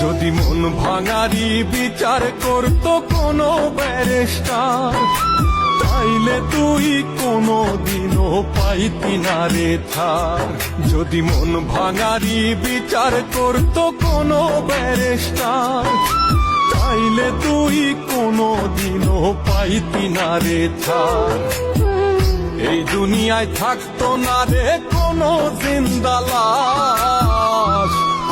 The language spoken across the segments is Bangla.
যদি মন ভাঙারি বিচার করতো কোনো ব্যারেস্টার, তাইলে তুই কোনো দিনও পাইতি না রে থার যদি মন ভাঙারি বিচার করতো কোনো ব্যারেস্টার, তাইলে তুই কোনো দিনও পাইতি না রে থার এই দুনিয়ায় থাকতো না রে কোনো জিন্দালাস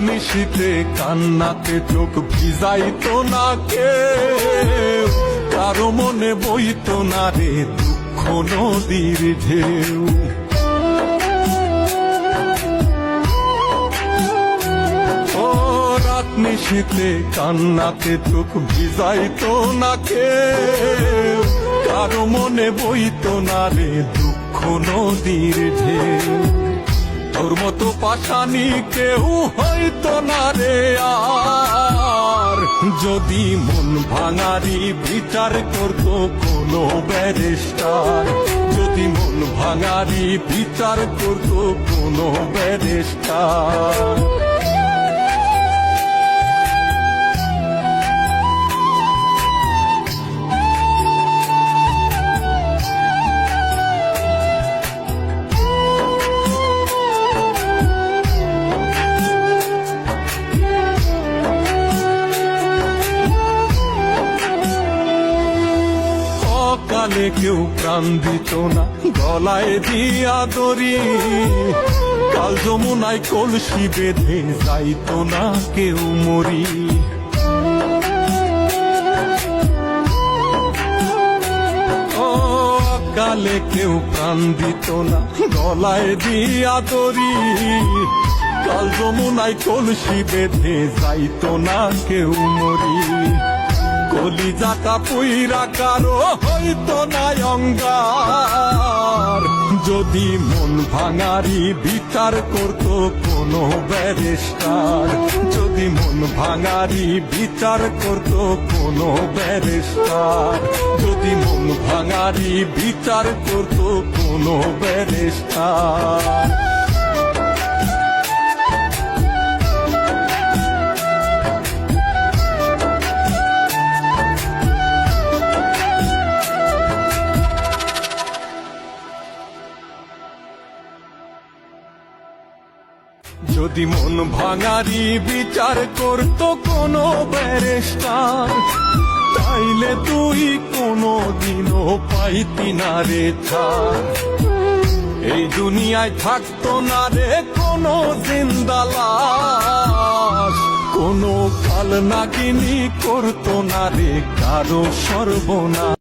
নিশীতে কান্নাতে চোখ ভিজাইত না কে কারও মনে বইত না রে দুঃখ নদীর ঢেউ। নিশীতে কান্নাতে চোখ ভিজাইত না কে কারও মনে বইত না রে দুঃখ নদীর ঢেউ। তোর মতো পাশানি কেউ হয়তো না রে আর। যদি মন ভাঙারি বিচার করতো কোনো ব্যারিস্টার। যদি মন ভাঙারি বিচার করতো কোনো ব্যারিস্টার। অকালে কেউ প্রাণ দিত না, গলায় দিয়া দড়ি। কাল যমুনায় কলসি বেঁধে যাইত না কেউ মরি। কালে কেউ প্রাণ দিত না, গলায় দিয়া দড়ি। কাল যমুনায় কলসি বেঁধে যাইত না কেউ মরি। কলি জাকা পুইরা কারও হইতো না অঙ্গার। যদি মন ভাঙারি বিচার করতো কোনো ব্যারিস্টার। যদি মন ভাঙারি বিচার করতো কোনো ব্যারিস্টার। যদি মন ভাঙারি বিচার করতো কোনো ব্যারিস্টার। যদি মন ভাঙারি বিচার করতো কোনো ব্যারিস্টার, তাইলে তুই কোনো দিনও পাইতি না রে এই দুনিয়ায় থাকতো না রে কোনো জিন্দালাস কোনো কাল নাগিনী করতো না রে কারও সর্বনাশ।